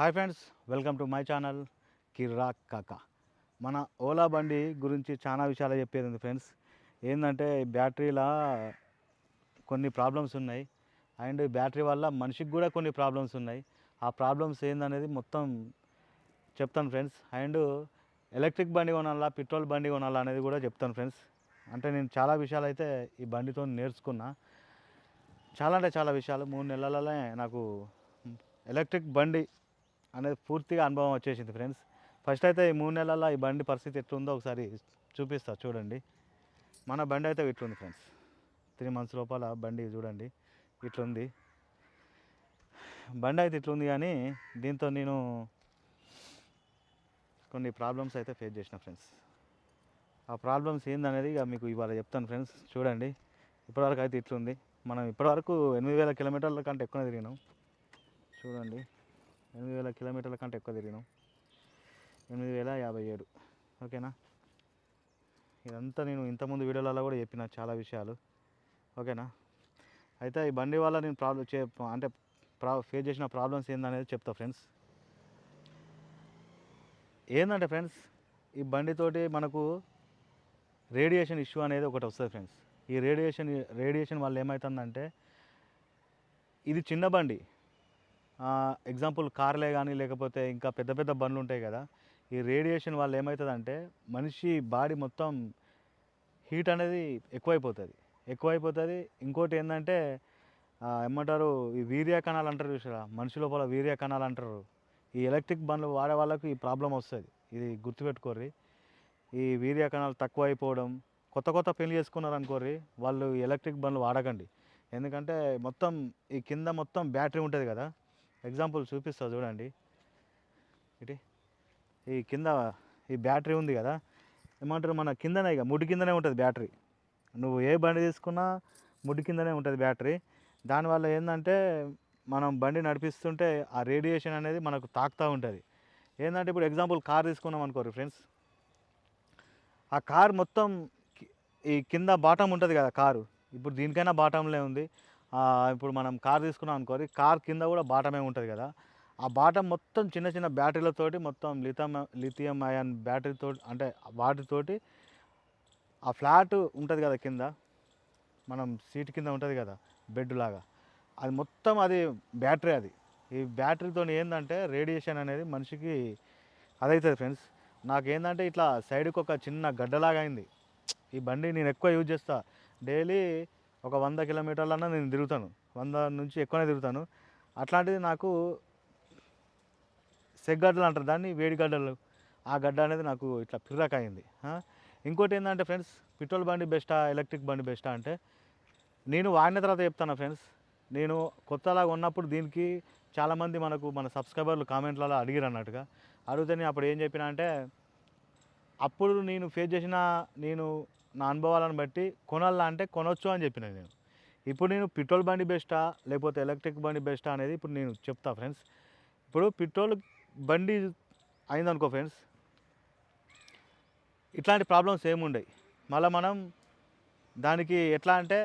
Hi friends welcome to my channel కిర్రాక్ కాకా. మన ఓలా బండి గురించి చాలా విషయాలు చెప్పేది ఉంది ఫ్రెండ్స్. ఏంటంటే బ్యాటరీలా కొన్ని ప్రాబ్లమ్స్ ఉన్నాయి. అండ్ బ్యాటరీ వల్ల మనిషికి కూడా కొన్ని ప్రాబ్లమ్స్ ఉన్నాయి. ఆ ప్రాబ్లమ్స్ ఏందనేది మొత్తం చెప్తాను ఫ్రెండ్స్. అండ్ ఎలక్ట్రిక్ బండి కొనాలా పెట్రోల్ బండి కొనాలా అనేది కూడా చెప్తాను ఫ్రెండ్స్. అంటే నేను చాలా విషయాలు అయితే ఈ బండితో నేర్చుకున్నా. చాలా అంటే చాలా విషయాలు. మూడు నెలలనే నాకు ఎలక్ట్రిక్ బండి అనేది పూర్తిగా అనుభవం వచ్చేసింది ఫ్రెండ్స్. ఫస్ట్ అయితే ఈ మూడు నెలల్లో ఈ బండి పరిస్థితి ఎట్లుందో ఒకసారి చూపిస్తా చూడండి. మన బండి అయితే ఇట్లుంది ఫ్రెండ్స్. త్రీ మంత్స్ లోపల బండి చూడండి ఇట్లుంది. బండి అయితే ఇట్లుంది కానీ దీంతో నేను కొన్ని ప్రాబ్లమ్స్ అయితే ఫేస్ చేసిన ఫ్రెండ్స్. ఆ ప్రాబ్లమ్స్ ఏందనేది ఇక మీకు ఇవాళ చెప్తాను ఫ్రెండ్స్. చూడండి ఇప్పటివరకు అయితే ఇట్లుంది. మనం ఇప్పటివరకు ఎనిమిది వేల కిలోమీటర్ల కంటే ఎక్కువ తిరిగినాం. చూడండి. ఎనిమిది వేల కిలోమీటర్ల కంటే ఎక్కువ తిరిగినాం. ఎనిమిది వేల యాభై ఏడు. ఓకేనా? ఇదంతా నేను ఇంతకుముందు వీడియోలలో కూడా చెప్పిన చాలా విషయాలు. ఓకేనా? అయితే ఈ బండి వల్ల నేను ప్రాబ్లం చే అంటే ప్రా ఫేస్ చేసిన ప్రాబ్లమ్స్ ఏందనేది చెప్తా ఫ్రెండ్స్ ఏంటంటే ఫ్రెండ్స్ ఈ బండితోటి మనకు రేడియేషన్ ఇష్యూ అనేది ఒకటి వస్తుంది ఫ్రెండ్స్ ఈ రేడియేషన్ రేడియేషన్ వల్ల ఏమవుతుందంటే ఇది చిన్న బండి. ఎగ్జాంపుల్ కార్లే కానీ లేకపోతే ఇంకా పెద్ద పెద్ద బండ్లు ఉంటాయి కదా ఈ రేడియేషన్ వల్ల ఏమవుతుందంటే మనిషి బాడీ మొత్తం హీట్ అనేది ఎక్కువైపోతుంది. ఎక్కువైపోతుంది. ఇంకోటి ఏంటంటే ఏమంటారు ఈ వీర్య కణాలు అంటారు చూసారా? మనిషి లోపల వీర్య కణాలు అంటారు. ఈ ఎలక్ట్రిక్ బండ్లు వాడే వాళ్ళకు ఈ ప్రాబ్లం వస్తుంది. ఇది గుర్తుపెట్టుకోర్రి. ఈ వీర్య కణాలు తక్కువ అయిపోవడం కొత్త కొత్త పెళ్ళి చేసుకున్నారనుకోర్రి వాళ్ళు ఎలక్ట్రిక్ బండ్లు వాడకండి. ఎందుకంటే మొత్తం ఈ కింద మొత్తం బ్యాటరీ ఉంటుంది కదా ఎగ్జాంపుల్ చూపిస్తా చూడండి. ఇటు. ఈ కింద ఈ బ్యాటరీ ఉంది కదా. ఏమంటారు? మన కిందనే ఇక ముడి కిందనే ఉంటుంది బ్యాటరీ. నువ్వు ఏ బండి తీసుకున్నా ముడి కిందనే ఉంటుంది బ్యాటరీ. దానివల్ల ఏంటంటే మనం బండి నడిపిస్తుంటే ఆ రేడియేషన్ అనేది మనకు తాకుతూ ఉంటుంది. ఏంటంటే ఇప్పుడు ఎగ్జాంపుల్ కార్ తీసుకున్నాం అనుకోరు ఫ్రెండ్స్ ఆ కార్ మొత్తం ఈ కింద బాటం ఉంటుంది కదా కారు. ఇప్పుడు దీనికైనా బాటంలే ఉంది. ఇప్పుడు మనం కార్ తీసుకున్నాం అనుకోరి కార్ కింద కూడా బాటమే ఉంటుంది కదా. ఆ బాటం మొత్తం చిన్న చిన్న బ్యాటరీలతోటి మొత్తం లిథియం లిథియం అయాన్ బ్యాటరీతో అంటే వాటితోటి ఆ ఫ్లాట్ ఉంటుంది కదా కింద. మనం సీట్ కింద ఉంటుంది కదా బెడ్ లాగా. అది మొత్తం అది బ్యాటరీ అది. ఈ బ్యాటరీతో ఏంటంటే రేడియేషన్ అనేది మనిషికి అదవుతుంది ఫ్రెండ్స్. నాకేంటంటే ఇట్లా సైడ్కి ఒక చిన్న గడ్డలాగా అయింది. ఈ బండి నేను ఎక్కువ యూజ్ చేస్తా. డైలీ ఒక వంద కిలోమీటర్లన్నా నేను తిరుగుతాను. వంద నుంచి ఎక్కువనే తిరుగుతాను. అట్లాంటిది నాకు సెగ్గడ్డలు అంటారు దాన్ని వేడి గడ్డలు. ఆ గడ్డ అనేది నాకు ఇట్లా పిర్రాక్ అయింది ఇంకోటి ఏంటంటే ఫ్రెండ్స్ పెట్రోల్ బండి బెస్టా ఎలక్ట్రిక్ బండి బెస్టా అంటే నేను వాడిన తర్వాత చెప్తాను ఫ్రెండ్స్? నేను కొత్తలాగా ఉన్నప్పుడు దీనికి చాలామంది మనకు మన సబ్స్క్రైబర్లు కామెంట్లలో అడిగిరు అన్నట్టుగా. అడిగితే నేను అప్పుడు ఏం చెప్పిన అంటే అప్పుడు నేను ఫేస్ చేసిన నేను నా అనుభవాలను బట్టి కొనాలా అంటే కొనొచ్చు అని చెప్పిన నేను. ఇప్పుడు నేను పెట్రోల్ బండి బెస్టా? లేకపోతే ఎలక్ట్రిక్ బండి బెస్టా అనేది ఇప్పుడు నేను చెప్తా ఫ్రెండ్స్. ఇప్పుడు పెట్రోల్ బండి అయిందనుకో ఫ్రెండ్స్ ఇట్లాంటి ప్రాబ్లమ్స్ ఏముండయి. మళ్ళీ మనం దానికి ఎట్లా అంటే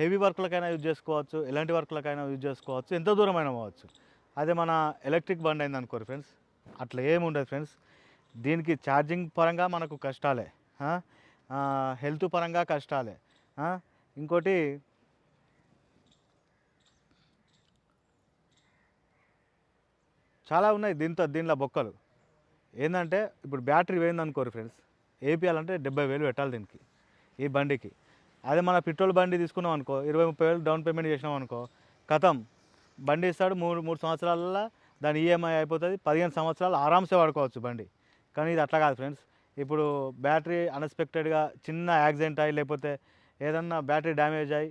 హెవీ వర్క్లకైనా యూజ్ చేసుకోవచ్చు ఎలాంటి వర్క్లకైనా యూజ్ చేసుకోవచ్చు ఎంత దూరమైనా పోవచ్చు. అదే మన ఎలక్ట్రిక్ బండి అయింది అనుకోరు ఫ్రెండ్స్ అట్లా ఏముండదు ఫ్రెండ్స్. దీనికి ఛార్జింగ్ పరంగా మనకు కష్టాలే. హెల్త్ పరంగా కష్టాలే. ఇంకోటి చాలా ఉన్నాయి దీంతో దీనిలో బొక్కలు. ఏంటంటే ఇప్పుడు బ్యాటరీ పోయింది అనుకోరు ఫ్రెండ్స్ ఏపీయాలంటే డెబ్బై వేలు పెట్టాలి దీనికి ఈ బండికి. అదే మన పెట్రోల్ బండి తీసుకున్నాం అనుకో ఇరవై ముప్పై వేలు డౌన్ పేమెంట్ చేసినాం అనుకో కథం బండి ఇస్తాడు మూడు మూడు సంవత్సరాలలో దాని ఈఎంఐ అయిపోతుంది పదిహేను సంవత్సరాలు ఆరామ్సే వాడుకోవచ్చు బండి. కానీ ఇది అట్లా కాదు ఫ్రెండ్స్ ఇప్పుడు బ్యాటరీ అన్ఎక్స్పెక్టెడ్గా చిన్న యాక్సిడెంట్ అయ్యి లేకపోతే ఏదన్నా బ్యాటరీ డ్యామేజ్ అయ్యి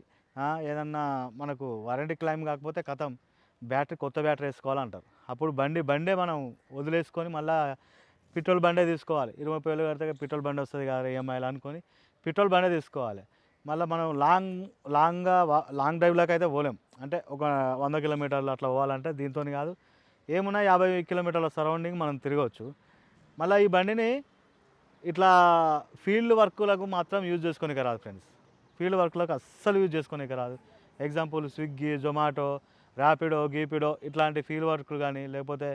ఏదన్నా మనకు వారంటీ క్లైమ్ కాకపోతే కథం బ్యాటరీ కొత్త బ్యాటరీ వేసుకోవాలంటారు. అప్పుడు బండి బండే మనం వదిలేసుకొని మళ్ళీ పెట్రోల్ బండే తీసుకోవాలి. ఇరవై ముప్పై వేలు కడితే పెట్రోల్ బండి వస్తుంది కదా ఈఎంఐలు అనుకొని పెట్రోల్ బండే తీసుకోవాలి. మళ్ళీ మనం లాంగ్ లాంగ్గా లాంగ్ డ్రైవ్లోకి అయితే పోలేం. అంటే ఒక వంద కిలోమీటర్లు అట్లా పోవాలంటే దీంతో కాదు. ఏమున్నా యాభై కిలోమీటర్ల సరౌండింగ్ మనం తిరగవచ్చు మళ్ళీ ఈ బండిని ఇట్లా ఫీల్డ్ వర్క్లకు మాత్రం యూజ్ చేసుకునే రాదు ఫ్రెండ్స్. ఫీల్డ్ వర్క్లకు అస్సలు యూజ్ చేసుకునే రాదు. ఎగ్జాంపుల్ స్విగ్గీ జొమాటో ర్యాపిడో గీపిడో ఇట్లాంటి ఫీల్డ్ వర్క్లు కానీ లేకపోతే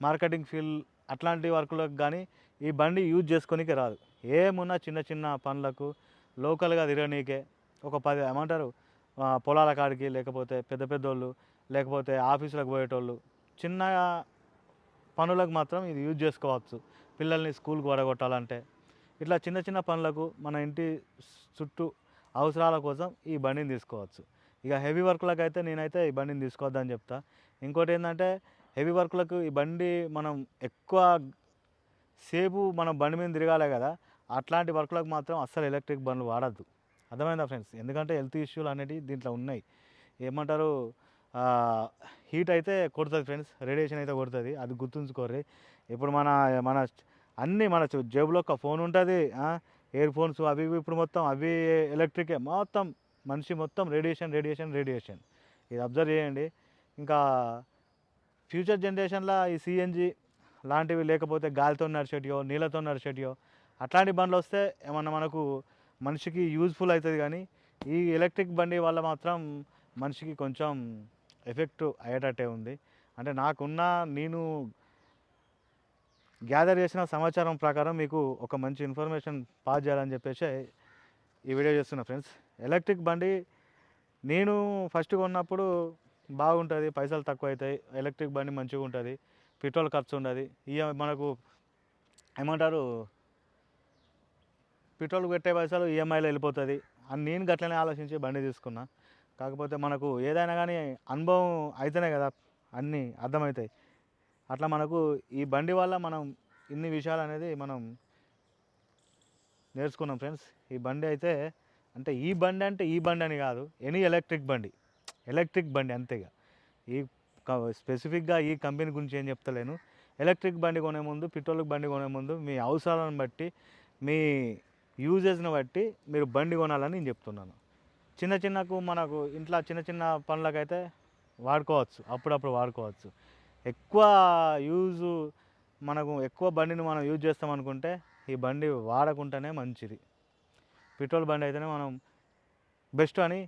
మార్కెటింగ్ ఫీల్డ్ అట్లాంటి వర్కులకు కానీ ఈ బండి యూజ్ చేసుకోనికి రాదు. ఏమున్నా చిన్న చిన్న పనులకు లోకల్గా తిరగనీకే ఒక పది ఏమంటారు పొలాల కాడికి లేకపోతే పెద్ద పెద్దోళ్ళు లేకపోతే ఆఫీసులకు పోయేటోళ్ళు చిన్న పనులకు మాత్రం ఇది యూజ్ చేసుకోవచ్చు. పిల్లల్ని స్కూల్కి వడగొట్టాలంటే ఇట్లా చిన్న చిన్న పనులకు మన ఇంటి చుట్టూ అవసరాల కోసం ఈ బండిని తీసుకోవచ్చు. ఇక హెవీ వర్క్లకు అయితే నేనైతే ఈ బండిని తీసుకోవద్దని చెప్తా. ఇంకోటి ఏంటంటే హెవీ వర్క్లకు ఈ బండి మనం ఎక్కువ సేపు మనం బండి మీద తిరగాలి కదా అట్లాంటి వర్క్లకు మాత్రం అస్సలు ఎలక్ట్రిక్ బండ్లు వాడద్దు. అర్థమైందా ఫ్రెండ్స్? ఎందుకంటే హెల్త్ ఇష్యూలు అనేటివి దీంట్లో ఉన్నాయి. ఏమంటారు? హీట్ అయితే కొడుతుంది ఫ్రెండ్స్ రేడియేషన్ అయితే కొడుతుంది అది గుర్తుంచుకోర్రి. ఇప్పుడు మన మన అన్నీ మన జేబులో ఒక ఫోన్ ఉంటుంది. ఇయర్ ఫోన్స్ అవి ఇప్పుడు మొత్తం అవి ఎలక్ట్రికే మొత్తం మనిషి మొత్తం రేడియేషన్ రేడియేషన్ రేడియేషన్. ఇది అబ్జర్వ్ చేయండి. ఇంకా ఫ్యూచర్ జనరేషన్లో ఈ సిఎన్జి లాంటివి లేకపోతే గాలితో నడిచేటియో నీళ్ళతో నడిచేటియో అట్లాంటి బండ్లు వస్తే ఏమన్నా మనకు మనిషికి యూజ్ఫుల్ అవుతుంది కానీ ఈ ఎలక్ట్రిక్ బండి వల్ల మాత్రం మనిషికి కొంచెం ఎఫెక్ట్ అయ్యేటట్టే ఉంది. అంటే నాకున్న నేను గ్యాదర్ చేసిన సమాచారం ప్రకారం మీకు ఒక మంచి ఇన్ఫర్మేషన్ పాస్ చేయాలని చెప్పేసి ఈ వీడియో చేస్తున్నా ఫ్రెండ్స్ ఎలక్ట్రిక్ బండి నేను ఫస్ట్ కొన్నప్పుడు బాగుంటుంది పైసలు తక్కువ అవుతాయి ఎలక్ట్రిక్ బండి మంచిగా ఉంటుంది పెట్రోల్ ఖర్చు ఉండదు. ఇక మనకు ఏమంటారు? పెట్రోల్ పెట్టే పైసలు ఈఎంఐలో వెళ్ళిపోతుంది. అని నేను గట్లనే ఆలోచించి బండి తీసుకున్నా. కాకపోతే మనకు ఏదైనా కానీ అనుభవం అయితేనే కదా అన్నీ అర్థమవుతాయి. అట్లా మనకు ఈ బండి వల్ల మనం ఇన్ని విషయాలు అనేది మనం నేర్చుకున్నాం ఫ్రెండ్స్. ఈ బండి అయితే అంటే ఈ బండి అంటే ఈ బండి అని కాదు ఎనీ ఎలక్ట్రిక్ బండి. ఎలక్ట్రిక్ బండి అంతేగా ఈ స్పెసిఫిక్గా ఈ కంపెనీ గురించి ఏం చెప్తలేను. ఎలక్ట్రిక్ బండి కొనే ముందు పెట్రోల్ బండి కొనే ముందు మీ అవసరాలను బట్టి మీ యూజెస్ని బట్టి మీరు బండి కొనాలని నేను చెప్తున్నాను. చిన్న చిన్నకు మనకు ఇంట్లో చిన్న చిన్న పనులకైతే వాడుకోవచ్చు అప్పుడప్పుడు వాడుకోవచ్చు. ఎక్కువ యూజ్ మనకు ఎక్కువ బండిని మనం యూజ్ చేస్తాం అనుకుంటే ఈ బండి వాడకుంటేనే మంచిది. పెట్రోల్ బండి అయితేనే మనం బెస్ట్ అని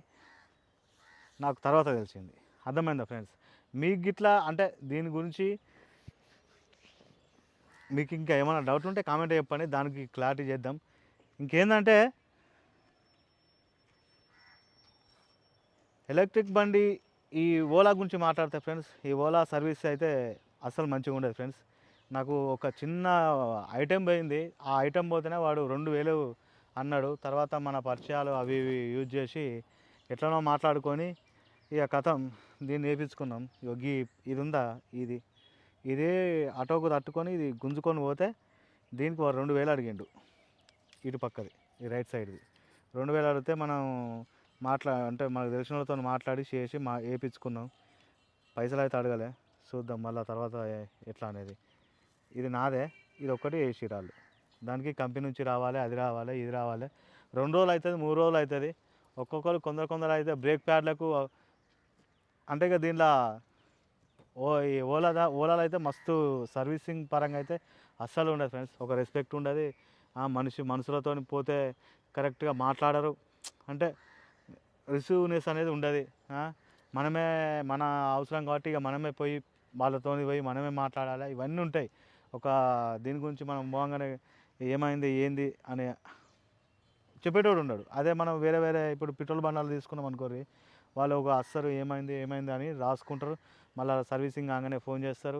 నాకు తర్వాత తెలిసింది. అర్థమైందా ఫ్రెండ్స్? మీకు గిట్లా అంటే దీని గురించి మీకు ఇంకా ఏమైనా డౌట్ ఉంటే కామెంట్ చెప్పండి దానికి క్లారిటీ చేద్దాం. ఇంకేందంటే ఎలక్ట్రిక్ బండి ఈ ఓలా గురించి మాట్లాడితే ఫ్రెండ్స్ ఈ ఓలా సర్వీస్ అయితే అస్సలు మంచిగా ఉండదు ఫ్రెండ్స్. నాకు ఒక చిన్న ఐటెం పోయింది. ఆ ఐటెం పోతేనే వాడు రెండు వేలు అన్నాడు. తర్వాత మన పరిచయాలు అవి ఇవి యూజ్ చేసి ఎట్లనో మాట్లాడుకొని ఇక కథం దీన్ని వేపించుకున్నాం యోగి గీ ఇది ఉందా ఇది. ఇదే ఆటోకు తట్టుకొని ఇది గుంజుకొని పోతే దీనికి వాడు రెండు వేలు అడిగిండు. ఇటు పక్కది ఈ రైట్ సైడ్ది. రెండు వేలు అడిగితే మనం మాట్లా అంటే మనకు తెలిసిన వాళ్ళతో మాట్లాడి చేసి మా వేయించుకున్నాం పైసలు అయితే అడగలే. చూద్దాం మళ్ళీ తర్వాత ఎట్లా అనేది. ఇది నాదే. ఇది ఒక్కటి వేసి దానికి కంపెనీ నుంచి రావాలి అది రావాలి ఇది రావాలి. రెండు రోజులు అవుతుంది మూడు రోజులు అవుతుంది ఒక్కొక్కరు కొందరు కొందరు అయితే బ్రేక్ ప్యాడ్లకు అంటే ఇక దీనిలో ఓ ఈ ఓలాదా ఓలాలో అయితే మస్తు సర్వీసింగ్ పరంగా అయితే అస్సలు ఉండదు ఫ్రెండ్స్. ఒక రెస్పెక్ట్ ఉండదు. ఆ మనిషి మనుషులతో పోతే కరెక్ట్గా మాట్లాడరు. అంటే రిసీవ్నెస్ అనేది ఉండదు. మనమే మన అవసరం కాబట్టి ఇక మనమే పోయి వాళ్ళతో పోయి మనమే మాట్లాడాలి? ఇవన్నీ ఉంటాయి. ఒక దీని గురించి మనం పోగానే ఏమైంది ఏంది అని చెప్పేటోడు ఉన్నాడు అదే మనం వేరే వేరే ఇప్పుడు పెట్రోల్ బండాలు తీసుకున్నాం అనుకోరి వాళ్ళు ఒక అస్సరు ఏమైంది ఏమైంది అని రాసుకుంటారు. మళ్ళీ సర్వీసింగ్ కాగానే ఫోన్ చేస్తారు.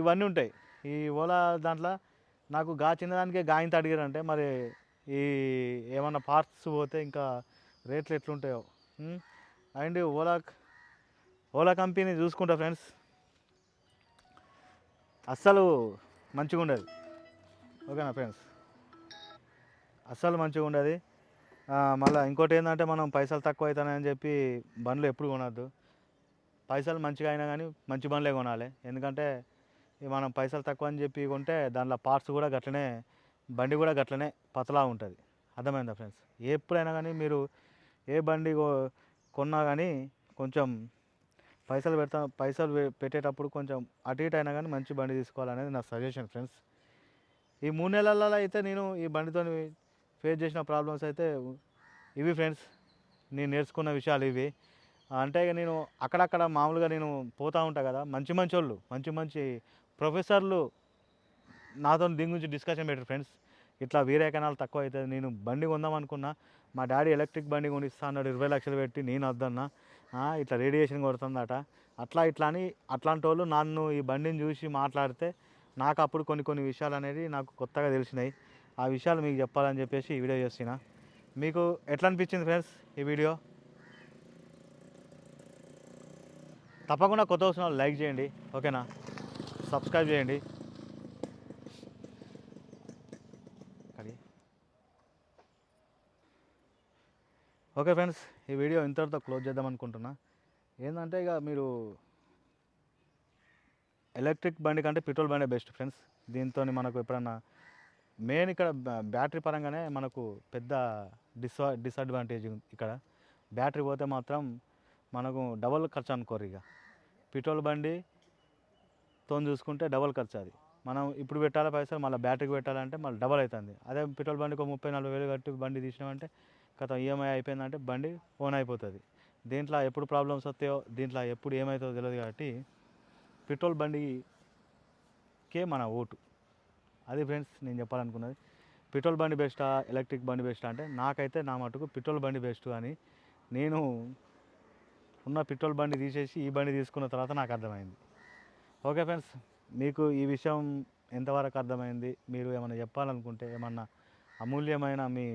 ఇవన్నీ ఉంటాయి. ఈ ఓలా దాంట్లో నాకు గా చిన్నదానికే గాయంత అడిగారంటే మరి ఈ ఏమన్నా పార్ట్స్ పోతే ఇంకా రేట్లు ఎట్లుంటాయో. అండ్ ఓలా ఓలా కంపెనీ చూసుకుంటా ఫ్రెండ్స్. అస్సలు మంచిగా ఉండదు ఓకేనా ఫ్రెండ్స్? అస్సలు మంచిగా ఉండదు మళ్ళీ ఇంకోటి ఏంటంటే మనం పైసలు తక్కువ అవుతాయని చెప్పి బండ్లు ఎప్పుడు కొనద్దు. పైసలు మంచిగా అయినా కానీ మంచి బండ్లే కొనాలి. ఎందుకంటే మనం పైసలు తక్కువ అని చెప్పి కొంటే దాంట్లో పార్ట్స్ కూడా గట్లనే బండి కూడా గట్లనే పతలా ఉంటుంది. అర్థమైందా ఫ్రెండ్స్? ఎప్పుడైనా కానీ మీరు ఏ బండి కొన్నా కానీ కొంచెం పైసలు పెడతా పైసలు పెట్టేటప్పుడు కొంచెం అటు ఇటు అయినా కానీ మంచి బండి తీసుకోవాలనేది నా సజెషన్ ఫ్రెండ్స్. ఈ మూడు నెలలలో అయితే నేను ఈ బండితో ఫేస్ చేసిన ప్రాబ్లమ్స్ అయితే ఇవి ఫ్రెండ్స్. నేను నేర్చుకున్న విషయాలు ఇవి. అంటే ఇక నేను అక్కడక్కడ మామూలుగా నేను పోతూ ఉంటా కదా మంచి మంచి వాళ్ళు మంచి మంచి ప్రొఫెసర్లు నాతో దీని గురించి డిస్కషన్ పెట్టారు ఫ్రెండ్స్. ఇట్లా వీరే కెనాల్ తక్కువ అవుతుంది నేను బండి కొందాం అనుకున్నా మా డాడీ ఎలక్ట్రిక్ బండి కొనిస్తా అన్నాడు ఇరవై లక్షలు పెట్టి నేను వద్దన్నా. ఇట్లా రేడియేషన్ కొడుతుందట. అట్లా ఇట్లా అని అట్లాంటి వాళ్ళు నన్ను ఈ బండిని చూసి మాట్లాడితే నాకు అప్పుడు కొన్ని కొన్ని విషయాలు అనేది నాకు కొత్తగా తెలిసినాయి. ఆ విషయాలు మీకు చెప్పాలని చెప్పేసి ఈ వీడియో చేస్తున్నా. మీకు ఎట్లా అనిపించింది ఫ్రెండ్స్ ఈ వీడియో? తప్పకుండా కొత్త వచ్చిన వాళ్ళు లైక్ చేయండి ఓకేనా? సబ్స్క్రైబ్ చేయండి కడి. ఓకే ఫ్రెండ్స్ ఈ వీడియో ఇంతటితో క్లోజ్ చేద్దాం అనుకుంటున్నా. ఏంటంటే ఇక మీరు ఎలక్ట్రిక్ బండి కంటే పెట్రోల్ బండే బెస్ట్ ఫ్రెండ్స్. దీంతో మనకు ఎప్పుడన్నా మెయిన్ ఇక్కడ బ్యా- బ్యాటరీ పరంగానే మనకు పెద్ద డిస్ డిసడ్వాంటేజ్ ఇక్కడ. బ్యాటరీ పోతే మాత్రం మనకు డబల్ ఖర్చు అనుకోరు ఇక. పెట్రోల్ బండి తోని చూసుకుంటే డబల్ ఖర్చు అది. మనం ఇప్పుడు పెట్టాలి పైసలు మళ్ళీ బ్యాటరీకి పెట్టాలంటే మళ్ళీ డబల్ అవుతుంది. అదే పెట్రోల్ బండికి ఒక ముప్పై నలభై వేలు కట్టి బండి తీసినామంటే గత ఈఎంఐ అయిపోయిందంటే బండి ఓన్ అయిపోతుంది. దీంట్లో ఎప్పుడు ప్రాబ్లమ్స్ వస్తాయో దీంట్లో ఎప్పుడు ఏమవుతుందో తెలియదు కాబట్టి పెట్రోల్ బండికే మన ఓటు. అది ఫ్రెండ్స్ నేను చెప్పాలనుకున్నది. పెట్రోల్ బండి బెస్టా ఎలక్ట్రిక్ బండి బెస్టా అంటే నాకైతే నా మటుకు పెట్రోల్ బండి బెస్ట్ అని నేను ఉన్న పెట్రోల్ బండి తీసేసి ఈ బండి తీసుకున్న తర్వాత నాకు అర్థమైంది. ఓకే ఫ్రెండ్స్ మీకు ఈ విషయం ఎంతవరకు అర్థమైంది? మీరు ఏమైనా చెప్పాలనుకుంటే ఏమన్నా అమూల్యమైన మీ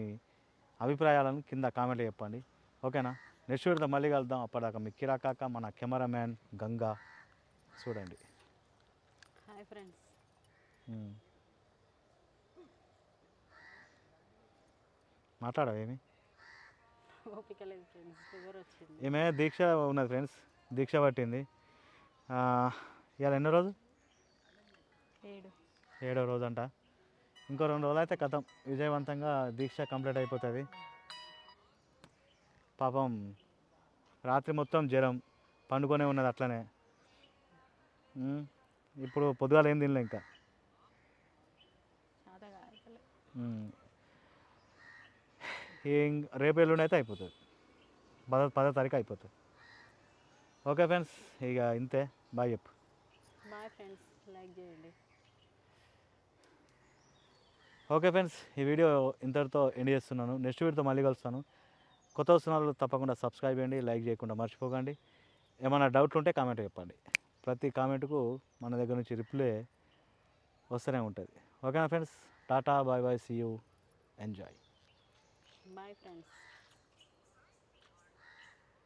అభిప్రాయాలను కింద కామెంట్ చెప్పండి. ఓకేనా? నెక్స్ట్ వీడితో మళ్ళీ కలుద్దాం. అప్పటిదాకా మీ కిరాకాక మన కెమెరామ్యాన్ గంగా. చూడండి. Hi friends. ఉమ్. మాట్లాడవు ఏమి? ఓపిక లేదు ఫ్రెండ్స్ ఫీవర్ వచ్చింది. ఈమె దీక్ష ఉన్నది ఫ్రెండ్స్. దీక్ష పట్టింది. ఇవాళ ఎన్నో రోజు? ఏడో. రోజు అంట ఇంకో రెండు రోజులు అయితే కథం. విజయవంతంగా దీక్ష కంప్లీట్ అయిపోతుంది. పాపం రాత్రి మొత్తం జ్వరం పండుకొనే ఉన్నది అట్లనే. ఇప్పుడు పొద్దుగాల ఏం తినలే ఇంకా. ఏం రేపు ఎల్లుండి అయితే అయిపోతుంది. పదో పదో తారీఖు అయిపోతుంది. ఓకే ఫ్రెండ్స్ ఇక ఇంతే. బాయ్ చెప్పు. బాయ్ ఫ్రెండ్స్ లైక్ చేయండి. ఓకే ఫ్రెండ్స్ ఈ వీడియో ఇంతటితో ఎండ్ చేస్తున్నాను. నెక్స్ట్ వీడియోతో మళ్ళీ కలుస్తాను. కొత్త వస్తున్నారు తప్పకుండా సబ్స్క్రైబ్ చేయండి లైక్ చేయకుండా మర్చిపోకండి. ఏమైనా డౌట్లు ఉంటే కామెంట్ చెప్పండి. ప్రతి కామెంట్కు మన దగ్గర నుంచి రిప్లై వస్తూనే ఉంటుంది. ఓకేనా friends? Tata bye bye see you. Enjoy. Bye friends.